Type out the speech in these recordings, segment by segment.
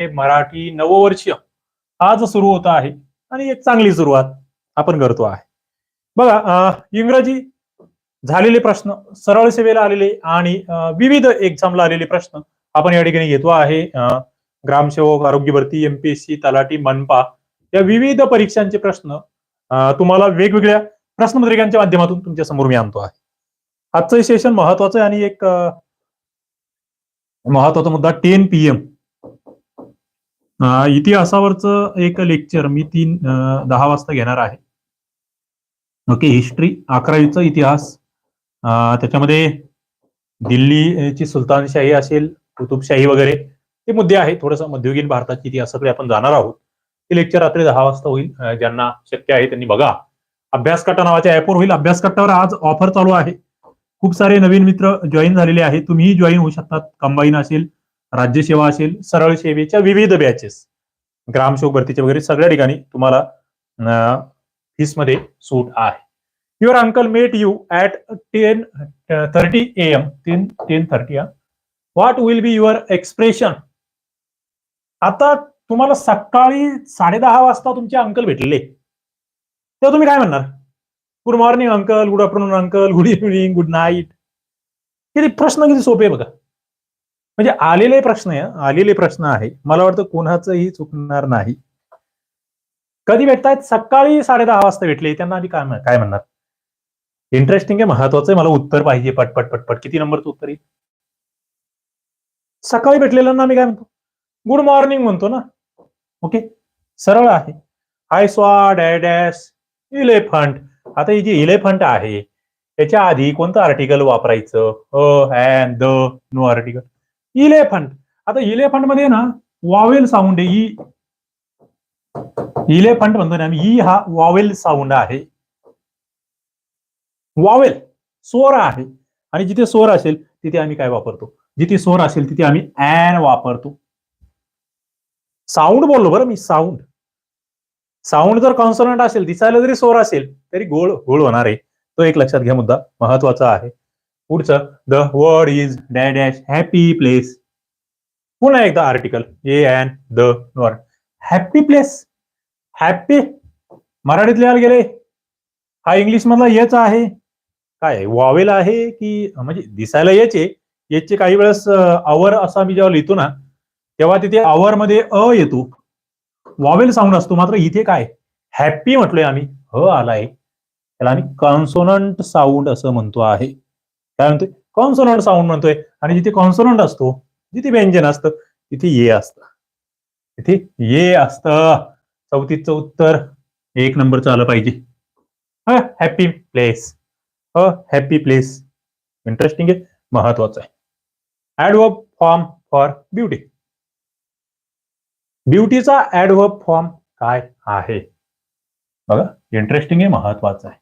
हे मराठी नववर्ष आज सुरू होत आहे आणि एक चांगली सुरुवात आपण करतो आहे. बघा इंग्रजी झालेले प्रश्न सरळ सेवेला आलेले आणि विविध एक्झामला आलेले प्रश्न आपण या ठिकाणी घेतो आहे. ग्रामसेवक आरोग्य भरती एमपीएससी तलाठी मनपा या विविध परीक्षांचे प्रश्न तुम्हाला वेगवेगळ्या प्रश्नपत्रिकांच्या माध्यमातून तुमच्यासमोर मी आणतो आहे. आजचं सेशन महत्वाचं आहे आणि एक महत्त्वाचा मुद्दा टेन पी एम इतिहासावरचं एक लेक्चर मी तीन दहा वाजता घेणार आहे. ओके हिस्ट्री अकरावीचा इतिहास. त्याच्यामध्ये दिल्लीची सुलतानशाही असेल कुतुबशाही वगैरे ते मुद्दे आहेत. थोडंसं मध्ययुगीन भारताची इतिहासाकडे आपण जाणार आहोत. ते लेक्चर रात्री दहा वाजता होईल. ज्यांना शक्य आहे त्यांनी बघा. अभ्यासकट्टा नावाच्या ऍपवर होईल. अभ्यासकट्टावर आज ऑफर चालू आहे. खूप सारे नवीन मित्र जॉईन झालेले आहेत. तुम्हीही जॉईन होऊ शकतात. कंबाईन असेल राज्यसेवा असेल सरळ सेवेच्या विविध बॅचेस ग्रामसेवक भरतीच्या वगैरे सगळ्या ठिकाणी तुम्हाला फीसमध्ये सूट आहे. Your uncle met you at ten thirty a m ten ten thirty what will be your expression आता तुम्हाला सकाळी साडेदहा वाजता तुमचे अंकल भेटलेले तेव्हा तुम्ही काय म्हणणार? Good morning uncle good afternoon uncle good evening good night किती प्रश्न किती सोपे बघा. म्हणजे आलेले प्रश्न आलेले प्रश्न आहे मला वाटतं कोणाचंही चुकणार नाही कधी भेटतायत सकाळी साडे दहा वाजता भेटले त्यांना आधी काय काय म्हणणार इंटरेस्टिंग आहे महत्वाचं आहे मला उत्तर पाहिजे पटपट पटपट किती नंबरचं उत्तर येईल सकाळी भेटलेल्यांना मी काय म्हणतो गुड मॉर्निंग म्हणतो ना ओके सरळ आहे आय स्वा डॅडॅस इलेफंट आता ही जी इलेफंट आहे त्याच्या आधी कोणतं आर्टिकल वापरायचं a and the no article elephant आता इलेफंटमध्ये ना वॉवेल साऊंड आहे. E. ई इलेफंट म्हणतो ना आम्ही. ई हा वॉवेल साऊंड आहे. वॉवेल स्वर आहे. आणि जिथे स्वर असेल तिथे आम्ही काय वापरतो? जिथे स्वर असेल तिथे आम्ही ऍन वापरतो. साऊंड बोललो बरं मी साऊंड साऊंड जर कॉन्सोनंट असेल दिसायला जरी स्वर असेल तरी गोळ गोळ होणार आहे. तो एक लक्षात घ्या मुद्दा. महत्त्वाचा आहे. पुढचं the word is dash dash happy place पुन्हा एकदा article A and the word happy place happy मराठीत लिहायला गेले? हा इंग्लिश मधला येच आहे. काय वावेल आहे की म्हणजे दिसायला याचे याचे काही वेळेस आवर असा मी जेव्हा लिहितो ना तेव्हा तिथे आवर मध्ये अ येतो. वावेल साऊंड असतो मात्र इथे काय? हॅपी म्हटलोय आम्ही. ह आलाय. त्याला आम्ही कॉन्सोनंट साऊंड असं म्हणतो आहे. काय म्हणतोय? कॉन्सोनंट साऊंड म्हणतोय. आणि जिथे कॉन्सोनंट असतो जिथे व्यंजन असतं तिथे ये असतं. तिथे ये असतं. चौथीचं उत्तर एक नंबरचं आलं पाहिजे. Happy place a happy place interesting आहे महत्वाचं आहे. ऍडवर्ब फॉर्म फॉर ब्युटी ब्युटीचा ऍडवर्ब फॉर्म काय आहे? बघा इंटरेस्टिंग आहे महत्वाचं आहे.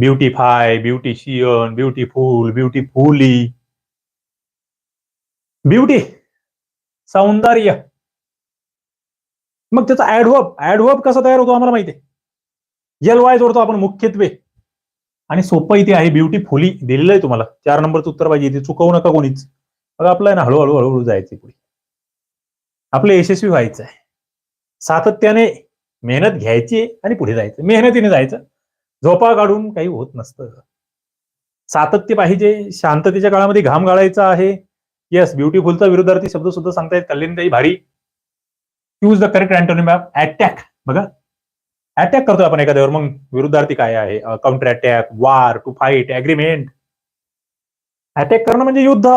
Beautify beautician beautiful beautifully. Beauty सौंदर्य. मग त्याचा ऍडवर्ब ऍडव्हर्ब कसा तयार होतो आम्हाला माहिती आहे? एल वाय जोडतो आपण मुख्यत्वे. आणि सोपं इथे आहे ब्युटीफुली. दिलेलं आहे तुम्हाला. चार नंबरचं उत्तर पाहिजे. इथे चुकवू नका कोणीच. मग आपलं आहे ना हळूहळू हळूहळू जायचं पुढे. आपलं यशस्वी व्हायचं आहे सातत्याने मेहनत घ्यायची आणि पुढे जायचं. मेहनतीने जायचं. झोपा काढून काही होत नसतं. सातत्य पाहिजे शांततेच्या काळामध्ये घाम गाळायचा आहे. येस ब्युटिफुलचा विरुद्धार्थी शब्द सुद्धा सांगतायत कल्याणताई भारी. Use the correct antonym attack बघा अटॅक करतोय आपण एखाद्यावर मग विरुद्धार्थी काय आहे? Counter attack war to fight agreement attack करणं म्हणजे युद्ध.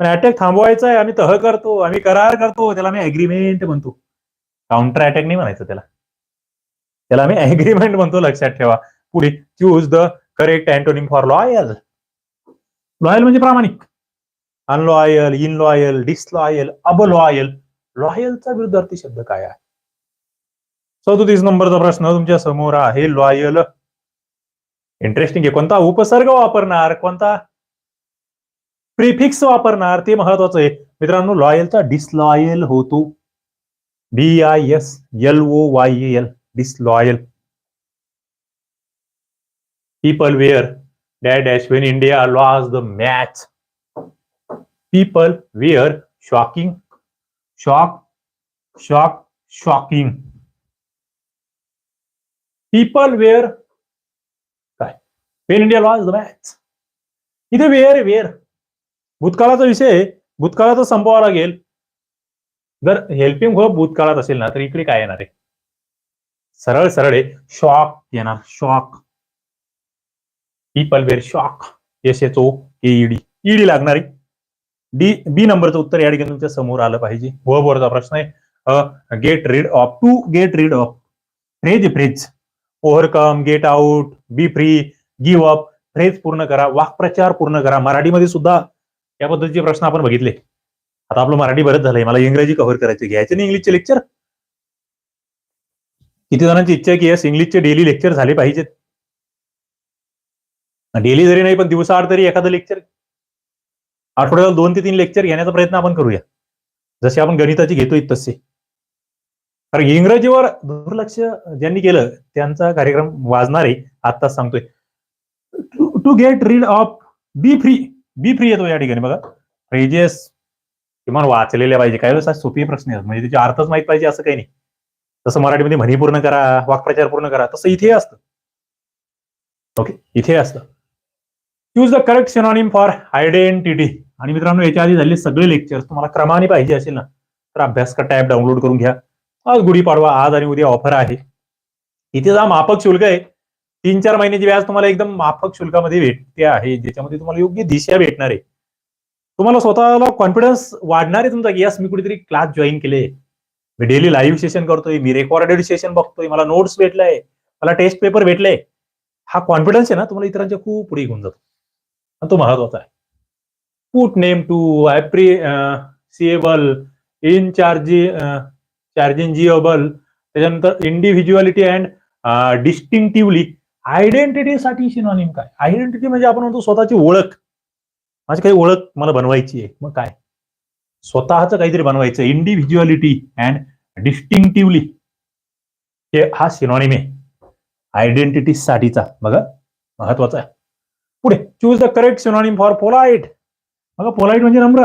पण अटॅक थांबवायचा आहे आम्ही तह करतो आम्ही करार करतो त्याला आम्ही अग्रीमेंट म्हणतो. काउंटर अटॅक नाही म्हणायचं त्याला. त्याला आम्ही अग्रीमेंट म्हणतो लक्षात ठेवा. पुढे choose the correct antonym for loyal loyal म्हणजे प्रामाणिक. अनलॉयल इनलॉयल डिसलॉयल अबलॉयल लॉयलचा विरुद्धार्थी शब्द काय आहे? सदोतीस नंबरचा प्रश्न तुमच्यासमोर आहे. लॉयल इंटरेस्टिंग आहे. कोणता उपसर्ग वापरणार? कोणता प्रिफिक्स वापरणार? ते महत्वाचं आहे. मित्रांनो लॉयलचा डिसलॉयल होतो. B I S L O Y L disloyal people were dash dash when India lost the match people were shocking shock shock shocking people were काय when India lost the match इथे were आहे were भूतकाळाचा विषय आहे भूतकाळाचा संपवावा लागेल जर helping verb भूतकाळात असेल ना तर इकडे काय येणार आहे सरळ सरळ e आहे शॉक येणार shock people were shock S H O ED ED लागणारी डी बी नंबरचं उत्तर या ठिकाणी तुमच्यासमोर आलं पाहिजे. वर्ब वरचा प्रश्न आहे. Get rid of to get rid of phrase phrase overcome get out be free give up phrase पूर्ण करा वाक्प्रचार पूर्ण करा. मराठीमध्ये सुद्धा या पद्धतीचे प्रश्न आपण बघितले. आता आपलं मराठी बरंच झालंय. मला इंग्रजी कव्हर करायचे घ्यायचे नाही इंग्लिशचे लेक्चर किती जणांची इच्छा आहे की यस इंग्लिशचे डेली लेक्चर झाले पाहिजेत. डेली जरी नाही पण दिवसाआड तरी एखादं लेक्चर आठवड्याला दोन ते तीन लेक्चर घेण्याचा प्रयत्न आपण करूया. जसे आपण गणिताची घेतोय तसे. कारण इंग्रजीवर दुर्लक्ष ज्यांनी केलं त्यांचा कार्यक्रम वाजणार आहे आत्ताच सांगतोय. To get rid of be free be free येतो या ठिकाणी बघा. फ्रेजेस किमान वाचलेल्या पाहिजे. काही वेळेस सोपे प्रश्न आहेत म्हणजे त्याचे अर्थच माहीत पाहिजे असं काही नाही. तसं मराठीमध्ये म्हणी पूर्ण करा वाक्प्रचार पूर्ण करा तसं इथे असतं. ओके इथे असतं. Use the correct synonym for identity आणि मित्रांनो याच्या आधी झालेले सगळे लेक्चर्स तुम्हाला क्रमाने पाहिजे असेल ना तर अभ्यास का टॅब डाउनलोड करून घ्या. आज गुढीपाडवा आज आणि उद्या ऑफर आहे. इथे जा माफक शुल्क आहे. तीन चार महिन्याची व्याज तुम्हाला एकदम माफक शुल्कामध्ये भेटते आहे ज्याच्यामध्ये तुम्हाला योग्य दिशा भेटणार आहे. तुम्हाला स्वतःला कॉन्फिडन्स वाढणार आहे तुमचा की यस मी कुठेतरी क्लास जॉईन केले मी डेली लाईव्ह सेशन करतोय मी रेकॉर्डेड सेशन बघतोय मला नोट्स भेटलाय मला टेस्ट पेपर भेटले. हा कॉन्फिडन्स आहे ना तुम्हाला इतरांच्या खूप पुढे घेऊन जातो. आणि तो महत्त्वाचा आहे. Put name to appreciable in charge changeable त्याच्यानंतर इंडिव्हिज्युअलिटी अँड डिस्टिंक्टिव्हली आयडेंटिटीसाठी सिनॉनिम काय? आयडेंटिटी म्हणजे आपण म्हणतो स्वतःची ओळख. माझी काही ओळख मला बनवायची आहे. मग काय? स्वतःच काहीतरी बनवायचं. इंडिव्हिज्युअलिटी अँड डिस्टिंक्टिव्हली हे हा सिनॉनिम आहे. आयडेंटिटी साठीचा. बघा महत्त्वाचा आहे. पुढे choose the correct synonym for polite बघा पोलाईट म्हणजे नम्र.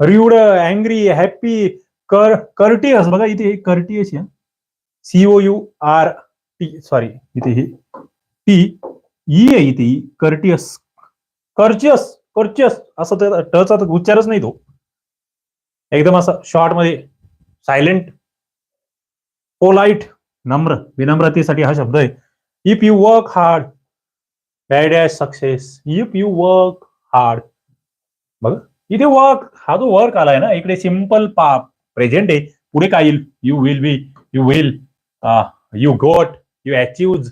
रिवड अँग्री हॅप्पी कर कर्टियस बघा इथे कर्टियस या C O U R T sorry इथे हे. टी ई e आहे इथे. कर्टियस कर्चियस कर्चियस असं त्याचा टचा तर उच्चारच नाही तो. एकदम असं शॉर्टमध्ये सायलेंट पोलाईट नम्र विनम्रतेसाठी हा शब्द आहे. If you work hard bad as success if you work hard बघ इथे वर्क हा जो वर्क आलाय ना इकडे सिंपल पा प्रेझेंट आहे. पुढे काय येईल? You will be you will you got you achieve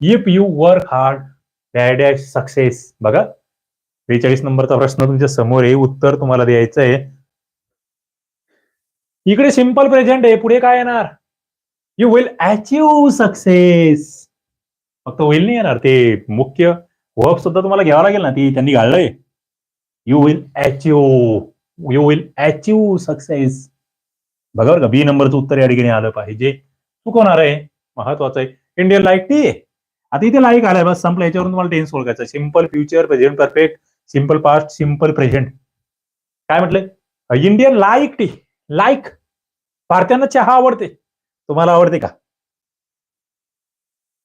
if you work hard bad as success बघा बेचाळीस नंबरचा प्रश्न तुमच्यासमोर आहे. उत्तर तुम्हाला द्यायचं आहे. इकडे सिंपल प्रेझेंट आहे पुढे काय येणार? यू विल अचीव सक्सेस फक्त होईल नाही येणार ते. मुख्य वर्ब सुद्धा तुम्हाला घ्यावा लागेल ना ती त्यांनी घाललंय. You will achieve you will achieve success बघा बरं का बी नंबरचं उत्तर या ठिकाणी आलं पाहिजे. चुकवणार आहे महत्वाचं आहे. इंडियन लाईक टी आता इथे लाईक आलाय बस संपलं. याच्यावरून तुम्हाला टेन्स ओळखायचं simple future present perfect simple past simple present काय म्हटलंय? इंडियन लाईक टी लाईक भारतीयांना चहा आवडते. तुम्हाला आवडते का?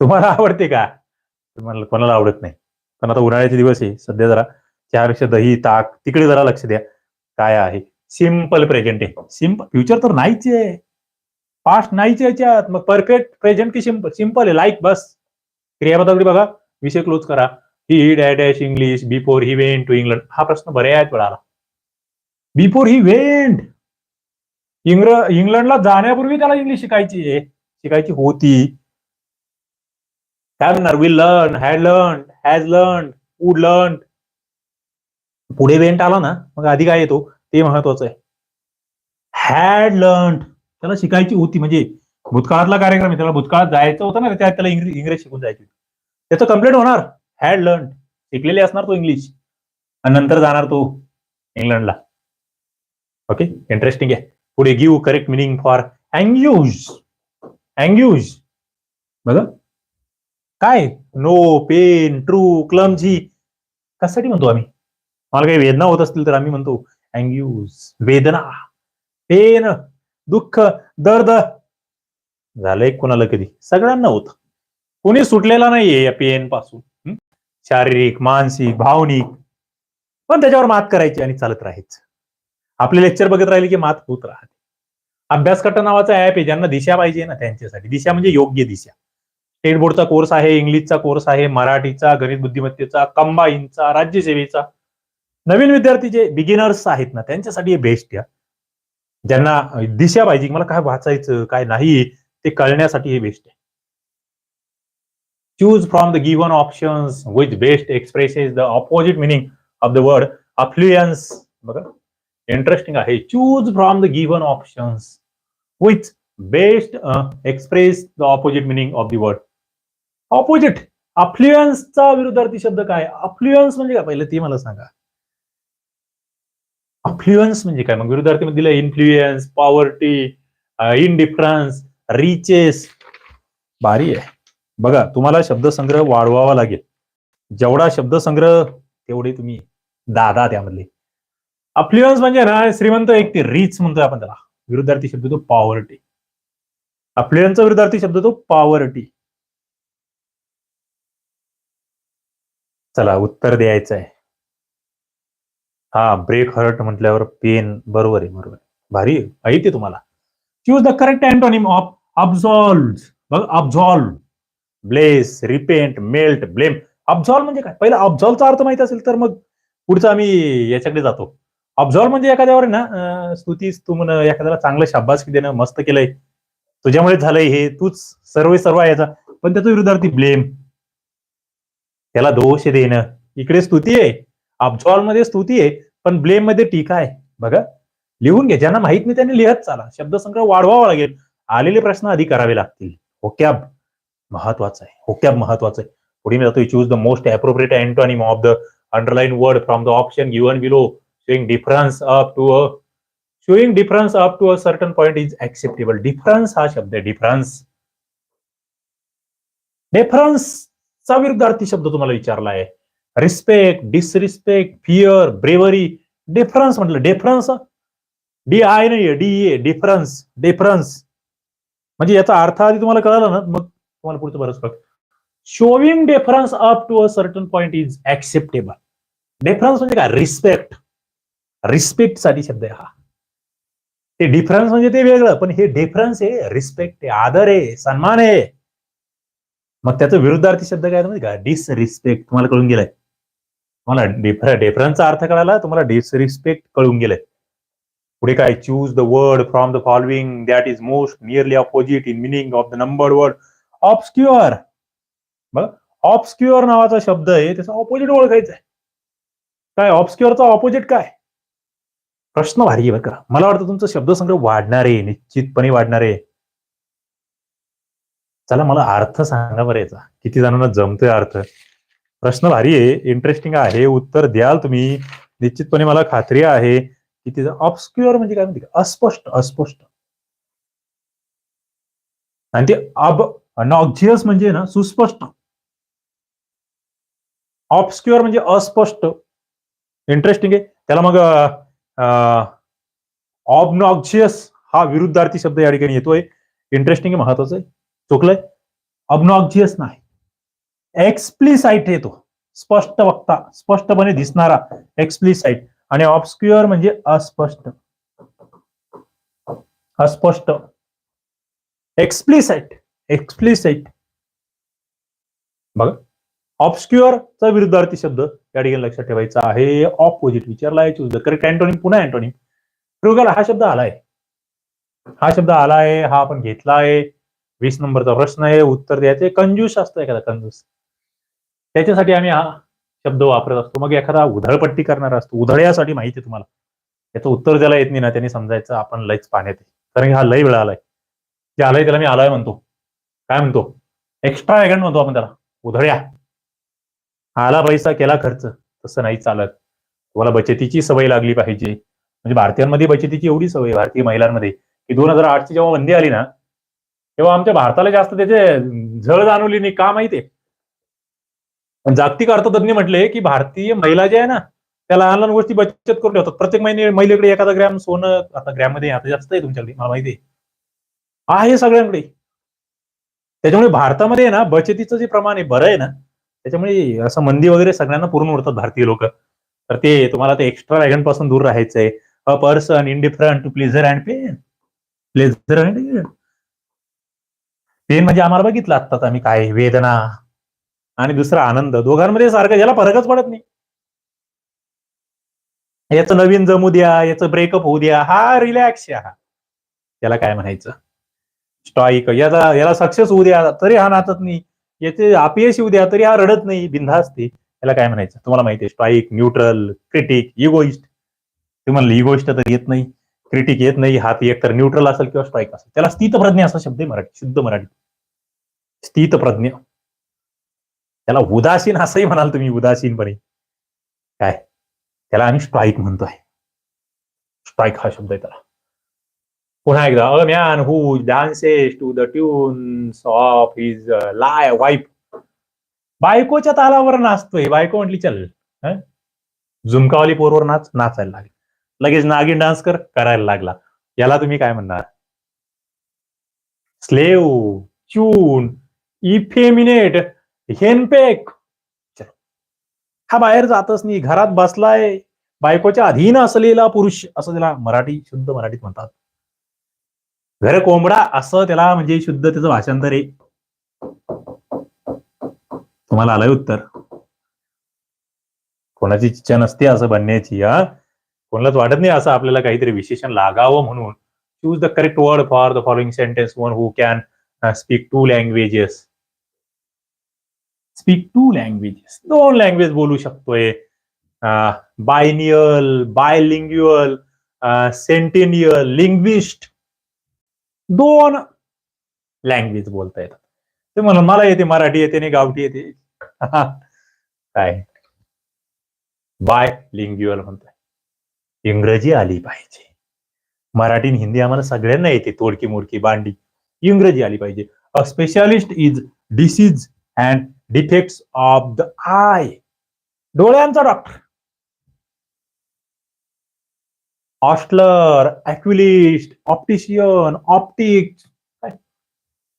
तुम्हाला आवडते का? तुम्हाला कोणाला आवडत नाही. पण आता उन्हाळ्याचे दिवस आहे. सध्या जरा चहापेक्षा दही ताक तिकडे जरा लक्ष द्या. काय आहे? सिंपल प्रेझेंट आहे. सिंपल फ्युचर तर नाहीच आहे. पास्ट नाहीच याच्यात. मग परफेक्ट प्रेझेंट की सिंपल सिंपल आहे. लाईक बस. क्रियापदाकडे बघा. विषय क्लोज करा. He dash dash English before he went to England हा प्रश्न बऱ्याच वेळा आला. बिफोर ही वेंट इंग्र इंग्लंडला जाण्यापूर्वी त्याला इंग्लिश शिकायची आहे. शिकायची होती. काय म्हणणार will learn had learn has learn would learn पुढे वेंट आला ना मग आधी काय येतो? ते महत्वाचं आहे. हॅड लर्न त्याला शिकायची होती. म्हणजे भूतकाळातला कार्यक्रम आहे. त्याला भूतकाळात जायचं होतं ना त्यात त्याला इंग्रज इंग्रज शिकून जायची त्याचं कंप्लीट होणार. हॅड लर्न शिकलेले असणार तो इंग्लिश. आणि नंतर जाणार तो इंग्लंडला. ओके इंटरेस्टिंग आहे. पुढे give correct meaning for anguish anguish बघा काय नो पेन ट्रू क्लमझी कशासाठी म्हणतो आम्ही. मला काही वेदना होत असतील तर आम्ही म्हणतो अँग्यूज वेदना. पेन दुःख दर्द. झालंय कोणाला कधी? सगळ्यांना होत. कोणी सुटलेला नाहीये या पेन पासून. शारीरिक मानसिक भावनिक. पण त्याच्यावर मात करायची आणि चालत राहायचं. आपले लेक्चर बघत राहिले की मात होत राहते. अभ्यास कट्टा नावाचा ऍप आहे ज्यांना दिशा पाहिजे ना त्यांच्यासाठी. दिशा म्हणजे योग्य दिशा. स्टेट बोर्डचा कोर्स आहे इंग्लिशचा कोर्स आहे मराठीचा गणित बुद्धिमत्तेचा कंबाईनचा राज्यसेवेचा. नवीन विद्यार्थी जे बिगिनर्स आहेत ना त्यांच्यासाठी हे बेस्ट या ज्यांना दिशा पाहिजे मला काय वाचायचं काय नाही ते कळण्यासाठी हे बेस्ट आहे. Choose from the given options with best expresses the opposite meaning of the word affluence बघा. इंटरेस्टिंग आहे. Choose from the given options which best express the opposite meaning of the word opposite अफ्लुएन्सचा विरुद्धार्थी शब्द काय? अफ्लुएन्स म्हणजे काय? पहिलं ते मला सांगा. अफ्लुएन्स म्हणजे काय? मग विरुद्धार्थी मध्ये दिलं इन्फ्लुएन्स पॉवर्टी इनडिफरन्स रिचेस भारी आहे. बघा तुम्हाला शब्दसंग्रह वाढवावा लागेल. जेवढा शब्दसंग्रह तेवढे तुम्ही दादा त्यामधले. अफ्लुएन्स म्हणजे ना श्रीमंत एक ते रीच म्हणतोय आपण त्याला. विरुद्धार्थी शब्द तो पॉवर्टी अफ्लुएन्सचा विरुद्धार्थी शब्द तो पॉवर्टी चला उत्तर द्यायचं आहे हा ब्रेक हर्ट म्हटल्यावर पेन बरोबर आहे बरोबर आहे. भारी माहिती आहे तुम्हाला. Choose the correct antonym of absolve बघ absolve bless repent melt blame absolve म्हणजे काय? पहिला अब्झॉल्वचा अर्थ माहीत असेल तर मग पुढचा आम्ही याच्याकडे जातो. ऑब्झॉर्व म्हणजे एखाद्यावर ना स्तुती तू म्हण एखाद्याला चांगलं शाब्बासकी देणं मस्त केलंय. तुझ्यामुळे झालंय हे तूच सर्व सर्व याचा. पण त्याचा विरुद्धार्थी ब्लेम त्याला दोष देणं. इकडे स्तुती आहे. ऑब्झॉर्वमध्ये स्तुती आहे पण ब्लेममध्ये टीका आहे. बघा. लिहून घे ज्यांना माहीत नाही त्यांनी लिहत चाला. शब्दसंग्रह वाढवावा लागेल. आलेले प्रश्न आधी करावे लागतील. होक्याब महत्वाचं आहे. होक्याब महत्वाचं आहे. पुढे मी जातो. Choose the most appropriate antonym of the underline word from the option given below showing difference up to a showing difference up to a certain point is acceptable. Difference हा शब्द आहे डिफरन्स चा विरुद्धार्थी शब्द तुम्हाला विचारला आहे respect disrespect fear bravery difference म्हटलं difference D I नाही डी ए डिफरन्स डिफरन्स म्हणजे याचा अर्थ आधी तुम्हाला कळाला ना मग तुम्हाला पुढचं बरंच कळत showing difference up to a certain point is acceptable difference म्हणजे काय रिस्पेक्ट रिस्पेक्टसाठी शब्द आहे हा. ते डिफरन्स म्हणजे ते वेगळं पण हे डिफरन्स आहे रिस्पेक्ट आहे आदर आहे सन्मान आहे. मग त्याचा विरुद्धार्थी शब्द काय म्हणजे माहिती का? डिसरिस्पेक्ट तुम्हाला कळून गेलाय. तुम्हाला डिफर डिफरन्सचा अर्थ कळाला तुम्हाला डिसरिस्पेक्ट कळून गेलाय. पुढे काय? Choose the word from the following that is most nearly opposite in meaning of the number word obscure बघ ऑब्स्क्युअर नावाचा शब्द आहे त्याचा ऑपोजिट ओळखायचा आहे. काय? ऑब्स्क्युअरचा ऑपोजिट काय? प्रश्न भारी आहे बरं का. मला वाटतं तुमचं शब्दसंग्रह वाढणार आहे निश्चितपणे वाढणार. आहे चला मला अर्थ सांगा बरं याचा. किती जणांना जमतोय अर्थ. प्रश्न भारी आहे इंटरेस्टिंग आहे उत्तर द्याल तुम्ही. निश्चितपणे मला खात्री आहे की ऑब्स्क्युअर म्हणजे काय म्हणते अस्पष्ट अस्पष्ट. आणि ते अब नॉक्झियस म्हणजे ना सुस्पष्ट. ऑब्स्क्युअर म्हणजे अस्पष्ट. इंटरेस्टिंग आहे. त्याला मग ऑबनॉक्झियस हा विरुद्धार्थी शब्द या ठिकाणी येतोय. इंटरेस्टिंग आहे महत्वाचं आहे. चुकलंय. ऑबनॉक्झियस नाही. एक्सप्लिसाइट येतो. स्पष्ट वक्ता स्पष्टपणे दिसणारा एक्सप्लिसाइट आणि ऑब्स्क्युअर म्हणजे अस्पष्ट. अस्पष्ट. एक्सप्लिसाइट एक्सप्लिसाइट बघा. ऑब्स्क्युअरचा विरुद्धार्थी शब्द या ठिकाणी लक्षात ठेवायचं आहे. ऑपोजिट विचारला आहे चूज द करेक्ट अँटोनिम पुन्हा अँटोनिम प्रयोगाला हा शब्द आलाय. हा शब्द आलाय हा आपण घेतला आहे वीस नंबरचा प्रश्न आहे उत्तर द्यायचे कंजूस असतो एखादा कंजूस. त्याच्यासाठी आम्ही हा शब्द वापरत असतो. मग एखादा उधळपट्टी करणारा असतो. उधळ्यासाठी माहिती आहे तुम्हाला. याचं उत्तर ज्याला येत नाही ना त्यांनी समजायचं आपण लयच पाण्यात आहे. कारण की हा लय वेळा आलाय. जे आलाय त्याला मी आलाय म्हणतो. काय म्हणतो? एक्स्ट्रा वेगन म्हणतो आपण त्याला. उधळ्या. आला पैसा केला खर्च. तसं नाही चालत. तुम्हाला बचतीची सवय लागली पाहिजे. म्हणजे भारतीयांमध्ये बचतीची एवढी सवय भारतीय महिलांमध्ये की दोन हजार आठची जेव्हा बंदी आली ना तेव्हा आमच्या भारताला जास्त त्याचे झळ जाणवली नाही का माहितीये पण जागतिक अर्थतज्ञ म्हटले की भारतीय महिला जे आहे ना त्या लहान लहान गोष्टी बचत करून ठेवतात. प्रत्येक महिने महिलेकडे एखादा ग्रॅम सोनं आता ग्रॅममध्ये आता जास्त आहे तुमच्याकडे मला माहिती आहे. आहे सगळ्यांकडे. त्याच्यामुळे भारतामध्ये आहे ना बचतीचं जे प्रमाण आहे बरं आहे ना. त्याच्यामुळे असं मंदी वगैरे सगळ्यांना पूर्ण उरतात भारतीय लोक. तर ते तुम्हाला ते एक्स्ट्रा वॅगनपासून दूर राहायचंय. A person indifferent to pleasure and pain pleasure and pain म्हणजे आम्हाला बघितलं आत्ताच आम्ही काय वेदना. आणि दुसरा आनंद. दोघांमध्ये सारखं याला फरकच पडत नाही. याचं नवीन जमू द्या याचं ब्रेकअप होऊ द्या हा रिलॅक्स हा त्याला काय म्हणायचं? स्टॉईक याचा याला सक्सेस होऊ द्या. तरी हा नाचत नाही. याचे अपयश येऊ द्या तरी हा रडत नाही बिंधा असते याला काय म्हणायचं? तुम्हाला माहिती आहे स्ट्राईक न्यूट्रल क्रिटिक इगोइस्ट ते म्हणलं इगोइस्ट तर येत नाही. क्रिटिक येत नाही हा ती एकतर न्यूट्रल असेल किंवा स्ट्राईक असेल. त्याला स्थितप्रज्ञ असा शब्द आहे मराठी शुद्ध मराठी. स्थितप्रज्ञ. त्याला उदासीन असंही म्हणाल तुम्ही उदासीनपणे. काय? त्याला आम्ही स्ट्राईक म्हणतोय. स्ट्राईक हा शब्द आहे त्याला. पुन्हा एकदा a man who dances to the tunes of his lie wife बायकोच्या तालावर नाचतोय बायको म्हटली चल झुमकावली पोरवर नाच नाचायला लागली लगेच नागिन डान्स कर करायला लागला याला तुम्ही काय म्हणणार स्लेव चून इफेमिनेट हेनपेक हा बाहेर जातच नाही घरात बसलाय बायकोच्या अधीन असलेला पुरुष असं त्याला मराठी शुद्ध मराठीत म्हणतात घर कोंबडा असं त्याला म्हणजे शुद्ध त्याचं भाषांतर आहे. तुम्हाला आलंय उत्तर. कोणाची इच्छा नसते असं बनण्याची हा? कोणालाच वाटत नाही असं आपल्याला काहीतरी विशेषण लागावं म्हणून. Choose the correct word for the following sentence one who can speak two languages speak two languages दोन लँग्वेज बोलू शकतोय. बायनियल बायलिंग्युअल सेंटेनियल लिंग्विस्ट दोन लँग्वेज बोलता येतात. ते म्हणून मला येते मराठी येते आणि गावठी येते. काय? बाय लिंग्युअल म्हणतोय. इंग्रजी आली पाहिजे. मराठी आणि हिंदी आम्हाला सगळ्यांना येते तोडकी मोडकी बांडी. इंग्रजी आली पाहिजे. A specialist is disease and defects of the eye डोळ्यांचा doctor ostler oculist optician optic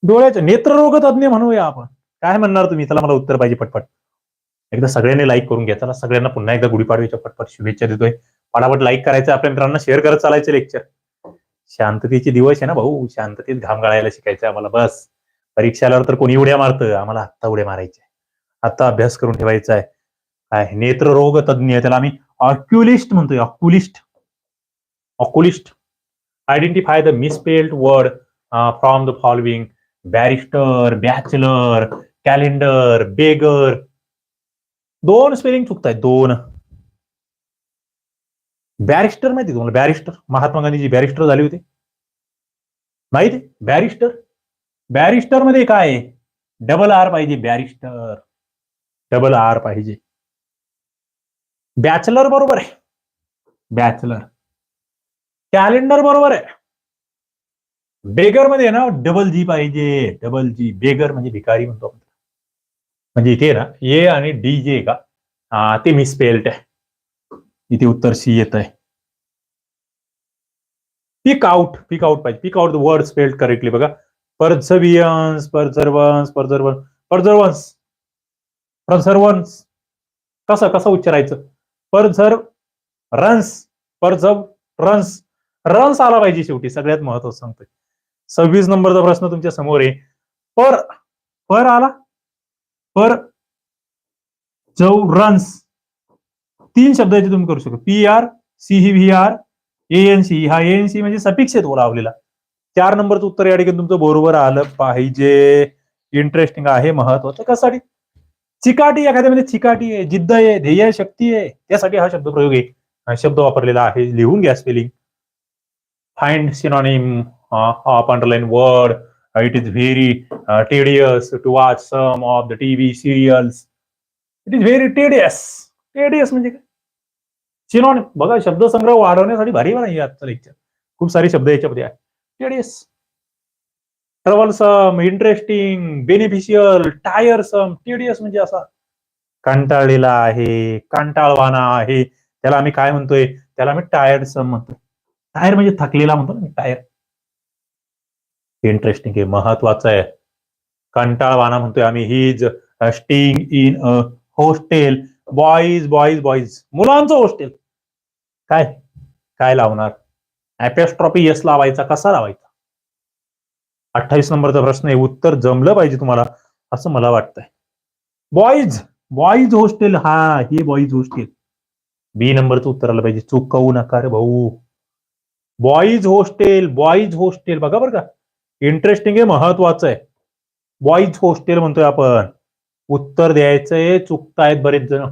डोळ्याचे नेत्ररोग तज्ञ म्हणूया आपण. काय म्हणणार तुम्ही? त्याला मला उत्तर पाहिजे पटपट. एकदा सगळ्यांनी लाईक करून घ्या. चला सगळ्यांना पुन्हा एकदा गुढीपाडव्याच्या पटपट शुभेच्छा देतोय. पटापट लाईक करायचं आपल्या मित्रांना. शेअर करत चालायचं लेक्चर शांततेचे दिवस आहे ना भाऊ. शांततेत घाम गाळायला शिकायचं आम्हाला. बस. परीक्षा आल्यावर तर कोणी उड्या मारतं? आम्हाला आत्ता उड्या मारायच्या आत्ता अभ्यास करून ठेवायचा आहे. काय? नेत्ररोग तज्ञ त्याला आम्ही ऑक्युलिस्ट म्हणतोय. Oculist oculist identify the word word from the following. Barrister bachelor calendar beggar दोन स्पेलिंग चुकतायत दोन. बॅरिस्टर माहिती तुम्हाला? बॅरिस्टर महात्मा गांधीजी बॅरिस्टर झाले होते. माहिती बॅरिस्टर बॅरिस्टरमध्ये काय? आहे डबल आर पाहिजे बॅरिस्टर डबल आर पाहिजे. बॅचलर बरोबर आहे. बॅचलर कॅलेंडर बरोबर आहे. बेगरमध्ये ना डबल जी पाहिजे डबल जी बेगर म्हणजे भिकारी म्हणतो आपण. म्हणजे इथे ना ए आणि डी जे का हा ते मिसपेल्ट आहे. इथे उत्तर सी येत आहे पिक आउट पिक आउट पाहिजे pick out word spelled correctly बघा. Perseverance perseverance perseverance perseverance perseverance कसं कसं उच्चारायचं? परझर्व रन्स परझर्व रन्स रन्स आला पाहिजे शेवटी सगळ्यात महत्वाचं सांगतोय. सव्वीस नंबरचा प्रश्न तुमच्यासमोर आहे. पर पर आला? पर चौ रन्स तीन शब्दाचे तुम्ही करू शकता. P R C he V R A N C हा ए एन सी म्हणजे सपिक्स तो लावलेला चार नंबरचं उत्तर या ठिकाणी तुमचं बरोबर आलं पाहिजे. इंटरेस्टिंग आहे महत्वाचं. कशासाठी? चिकाटी एखाद्यामध्ये म्हणजे चिकाटी आहे जिद्द आहे ध्येय शक्ती आहे. त्यासाठी हा शब्द प्रयोग आहे शब्द वापरलेला आहे. लिहून घ्या spelling find uh, underline word. Uh, word it is very tedious to watch some of the TV serials it is very tedious. Tedious म्हणजे काय? सिनॉनिम बघा शब्दसंग्रह वाढवण्यासाठी भारी नाही आजचा लेक्चर खूप सारे शब्द याच्यामध्ये आहे tedious troublesome interesting beneficial tiresome tedious म्हणजे असा कंटाळलेला आहे कंटाळवाना आहे. त्याला आम्ही काय म्हणतोय? त्याला आम्ही टायर्डसम सम म्हणतो टायर म्हणजे थकलेला म्हणतो ना टायर इंटरेस्टिंग आहे महत्वाचं आहे. कंटाळवाना म्हणतोय आम्ही. He sting in a hostel boys boys boys मुलांचं हॉस्टेल काय? काय लावणार? ऍपेस्ट्रॉपी यस लावायचा कसा लावायचा? अठ्ठावीस नंबरचा प्रश्न आहे. उत्तर जमलं पाहिजे तुम्हाला असं मला वाटतंय. बॉईज बॉईज हॉस्टेल हा हे बॉईज हॉस्टेल बी नंबरचं उत्तर आलं पाहिजे. चुकवू नका रे भाऊ. बॉईज हॉस्टेल बॉईज हॉस्टेल बघा बरं का. इंटरेस्टिंग आहे महत्वाचं आहे. बॉईज हॉस्टेल म्हणतोय आपण. उत्तर द्यायचंय चुकतायत बरेच जण.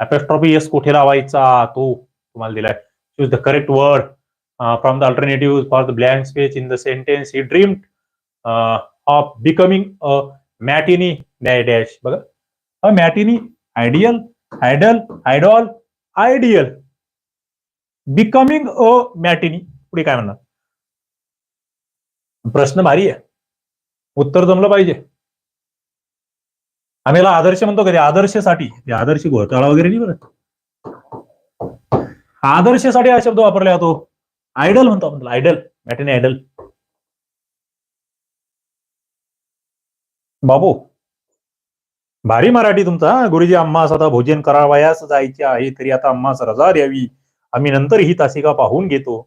अपेस्ट्रॉफी यस कुठे लावायचा? तो तुम्हाला दिलाय. Choose the correct word from the alternative for the blank space in the sentence he dream of becoming a matinee dash बघा. A matinee ideal idle idol ideal becoming a matinee पुढे काय म्हणणार? प्रश्न भारी आहे. उत्तर जमलं पाहिजे. आम्ही याला आदर्श म्हणतो कधी? आदर्शसाठी. आदर्श घोटाळा वगैरे नाही बरं. आदर्शसाठी हा शब्द वापरला जातो. आयडल म्हणतो आपण आयडल मॅटिनी आयडल बाबू भारी मराठी तुमचा. गुरुजी आम्हास आता भोजन करावयास जायचे आहे तरी आता आम्हा रजा द्यावी. आम्ही नंतर ही तासिका पाहून घेतो.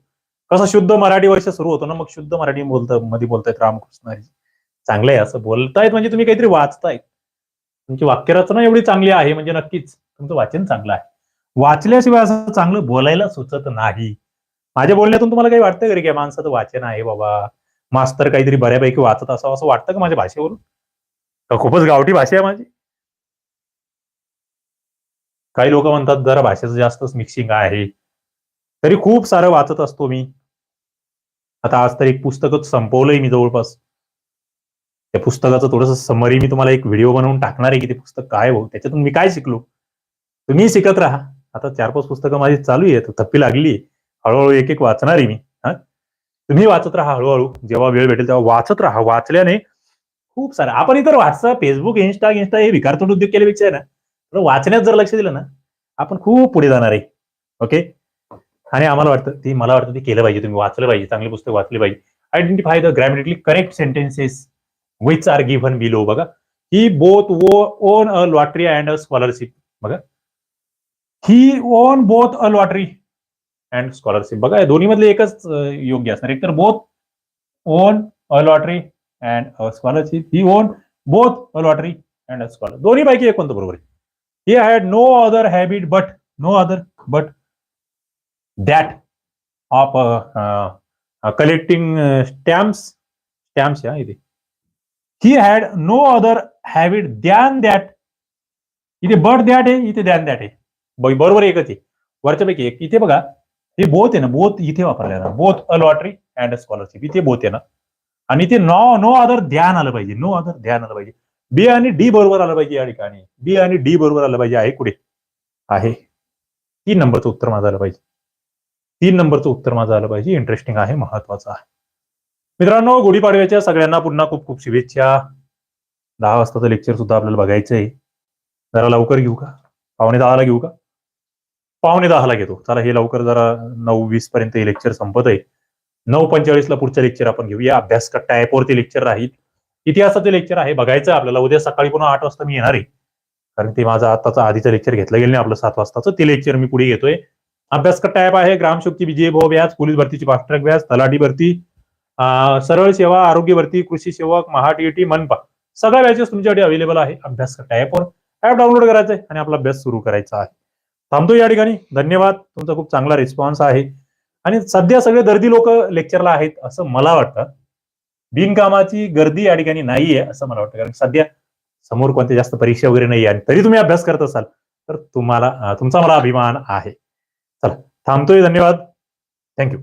कसं शुद्ध मराठी वर्ष सुरू होतो ना मग शुद्ध मराठी बोलत मध्ये बोलतायत रामकृष्ण चांगलं आहे असं बोलतायत म्हणजे तुम्ही काहीतरी वाचतायत. तुमची वाक्यरचना एवढी चांगली आहे म्हणजे नक्कीच तुमचं वाचन चांगलं आहे. वाचल्याशिवाय असं चांगलं बोलायला सुचत नाही. माझ्या बोलण्यातून तुम्हाला काही वाटतं का रे की माणसाचं वाचन आहे बाबा? मास्तर काहीतरी बऱ्यापैकी वाचत असावं असं वाटतं का माझ्या भाषेवरून? का खूपच गावठी भाषा आहे माझी? काही लोक म्हणतात जरा भाषेचं जास्तच मिक्सिंग आहे. तरी खूप सारं वाचत असतो मी. आता आज तर एक पुस्तकच संपवलंय मी जवळपास. त्या पुस्तकाचं थोडस समरी मी तुम्हाला एक व्हिडिओ बनवून टाकणार आहे की ते पुस्तक काय हो त्याच्यातून मी काय शिकलो? तुम्ही शिकत राहा. आता चार पाच पुस्तकं माझी चालू आहे थप्पी लागली हळूहळू एक एक वाचणार आहे मी हा? तुम्ही वाचत राहा हळूहळू. जेव्हा वेळ भेटेल तेव्हा वाचत राहा. वाचल्याने खूप सारं. आपण इतर वाचता फेसबुक इन्स्टा इन्स्टा हे विकारतोड उद्योग केल्यापेक्षा आहे ना वाचण्यात जर लक्ष दिलं ना आपण खूप पुढे जाणार आहे. ओके आणि आम्हाला वाटतं ती मला वाटतं ते केलं पाहिजे तुम्ही वाचलं पाहिजे चांगली पुस्तक वाचली पाहिजे. Identify the grammatically correct sentences which are given below बघा. ही बोथ वो won a lottery and a scholarship बघा. He won both a lottery and scholarship बघा. या दोन्ही मधले एकच योग्य असणार. एक तर both won a lottery and a scholarship he won both a lottery and a scholar दोन्ही पैकी एक कोणतं बरोबर आहे? He had no other habit but no other but that of uh, uh, uh, stamps stamps या इथे he had no other habit than that इथे but that आहे इथे दॅन दॅट आहे बरोबर एकच आहे. वरच्यापैकी एक. इथे बघा हे बोथ आहे ना बोथ इथे वापरले ना both a lottery and a scholarship इथे बोथ आहे ना. आणि इथे नो नो अदर ध्यान आलं पाहिजे. नो अदर ध्यान आलं पाहिजे. बी आणि डी बरोबर आलं पाहिजे या ठिकाणी. बी आणि डी बरोबर आलं पाहिजे. आहे कुठे? आहे. तीन नंबरचं उत्तर माझं आलं पाहिजे. तीन नंबरचं उत्तर माझं आलं पाहिजे. इंटरेस्टिंग आहे महत्वाचं आहे. मित्रांनो गुढीपाडव्याच्या सगळ्यांना पुन्हा खूप खूप शुभेच्छा. दहा वाजताचं लेक्चर सुद्धा आपल्याला बघायचं आहे. जरा लवकर घेऊ का? पावणे दहाला घेऊ का? पावणे दहाला घेतो. चला हे लवकर जरा नऊ वीस पर्यंत हे लेक्चर संपत आहे. नऊ पंचेचाळीसला पुढचं लेक्चर आपण घेऊया. अभ्यास कट्टा ॲपवरती लेक्चर राहील. इतिहासाचं लेक्चर आहे. बघायचं आहे आपल्याला. उद्या सकाळी पुन्हा आठ वाजता मी येणार आहे. कारण ते माझं आताचं आधीचं लेक्चर घेतलं गेलं नाही आपलं सात वाजताचं. ते लेक्चर मी पुढे घेतोय. अभ्यास कट्टा आहे. ग्रामशक्ती विजय भाऊ व्याज पोलीस भरतीची फास्ट्रॅक व्याज तलाठी भरती सरळ सेवा आरोग्य भरती कृषी सेवक महाटीईटी मनपा. सगळ्या बॅचेस तुमच्यासाठी अवेलेबल आहे अभ्यास कट्टा ऍप डाउनलोड करायचं आहे आणि आपला अभ्यास सुरू करायचा आहे. थांबतो या ठिकाणी. धन्यवाद. तुमचा खूप चांगला रिस्पॉन्स आहे. आणि सध्या सगळे दर्दी लोक लेक्चरला आहेत असं मला वाटतं. बिनकामाची गर्दी या ठिकाणी नाहीये असं मला वाटतं. कारण सध्या समोर कोणत्या जास्त परीक्षा वगैरे नाही आणि तरी तुम्ही अभ्यास करत असाल तर तुम्हाला तुमचा मला अभिमान आहे. चला थांबतोय धन्यवाद. थँक्यू